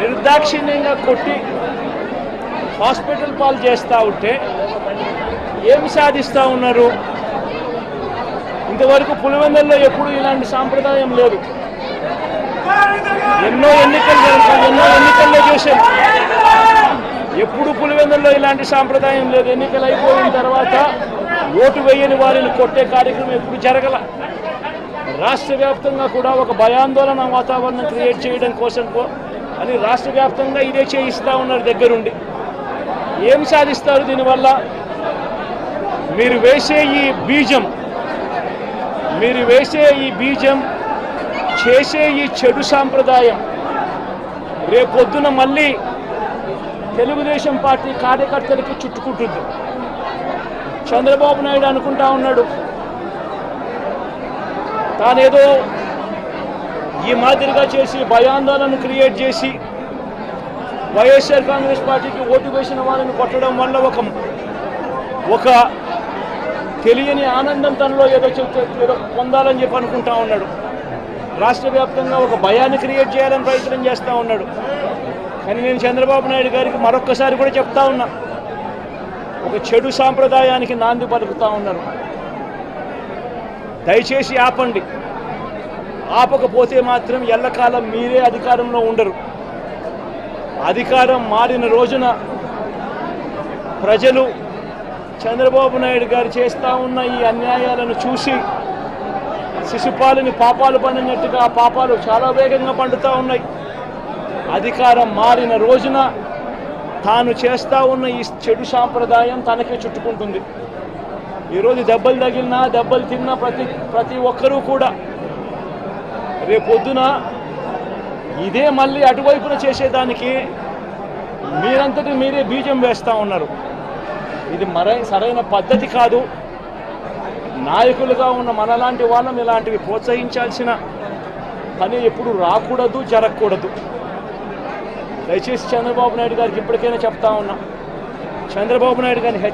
నిర్దాక్షిణ్యంగా కొట్టి హాస్పిటల్ పాలు చేస్తూ ఉంటే ఏమి సాధిస్తూ ఉన్నారు? ఇంతవరకు పులివెందుల్లో ఎప్పుడు ఇలాంటి సాంప్రదాయం లేదు. ఎన్నో ఎన్నికలు జరుగుతాయి, ఎన్నో ఎన్నికల్లో చూసాం ఎప్పుడు పులివెందుల్లో ఇలాంటి సాంప్రదాయం లేదు. ఎన్నికలు అయిపోయిన తర్వాత ఓటు వేయని వారిని కొట్టే కార్యక్రమం ఎప్పుడు జరగల. రాష్ట్ర వ్యాప్తంగా కూడా ఒక భయాందోళన వాతావరణం క్రియేట్ చేయడం కోసం అని రాష్ట్ర వ్యాప్తంగా ఇదే చేయిస్తూ ఉన్నారు దగ్గరుండి. ఏం సాధిస్తారు దీనివల్ల? మీరు వేసే ఈ బీజం మీరు వేసే ఈ బీజం చేసే ఈ చెడు సాంప్రదాయం రేపొద్దున మళ్ళీ తెలుగుదేశం పార్టీ కార్యకర్తలకి చుట్టుకుంటుంది. చంద్రబాబు నాయుడు అనుకుంటా ఉన్నాడు. తానేదో ఈ మాదిరిగా చేసి భయాందోళన క్రియేట్ చేసి వైఎస్ఆర్ కాంగ్రెస్ పార్టీకి ఓటు వేసిన వాళ్ళని కొట్టడం వల్ల ఒక ఒక తెలియని ఆనందం తనలో ఏదో చెప్తే ఏదో పొందాలని చెప్పి అనుకుంటా ఉన్నాడు. రాష్ట్ర వ్యాప్తంగా ఒక భయాన్ని క్రియేట్ చేయాలని ప్రయత్నం చేస్తూ ఉన్నాడు. కానీ నేను చంద్రబాబు నాయుడు గారికి మరొక్కసారి కూడా చెప్తా ఉన్నా. ఒక చెడు సాంప్రదాయానికి నాంది పలుకుతా ఉన్నారు. దయచేసి ఆపండి. ఆపకపోతే మాత్రం ఎల్లకాలం మీరే అధికారంలో ఉండరు. అధికారం మారిన రోజున ప్రజలు చంద్రబాబు నాయుడు గారు చేస్తూ ఉన్న ఈ అన్యాయాలను చూసి శిశుపాలని పాపాలు పండినట్టుగా పాపాలు చాలా వేగంగా పండుతూ ఉన్నాయి. అధికారం మారిన రోజున తాను చేస్తూ ఉన్న ఈ చెడు సాంప్రదాయం తనకే చుట్టుకుంటుంది. ఈరోజు దెబ్బలు తగిలినా దెబ్బలు తిన్నా ప్రతి ప్రతి ఒక్కరూ కూడా రేపొద్దున ఇదే మళ్ళీ అటువైపున చేసేదానికి మీరంతటి మీరే బీజం వేస్తూ ఉన్నారు. ఇది మరై సరైన పద్ధతి కాదు. నాయకులుగా ఉన్న మనలాంటి వాళ్ళం ఇలాంటివి ప్రోత్సహించాల్సిన పని ఎప్పుడు రాకూడదు జరగకూడదు. దయచేసి చంద్రబాబు నాయుడు గారికి ఇప్పటికైనా చెప్తా ఉన్నా. చంద్రబాబు నాయుడు గారిని హెచ్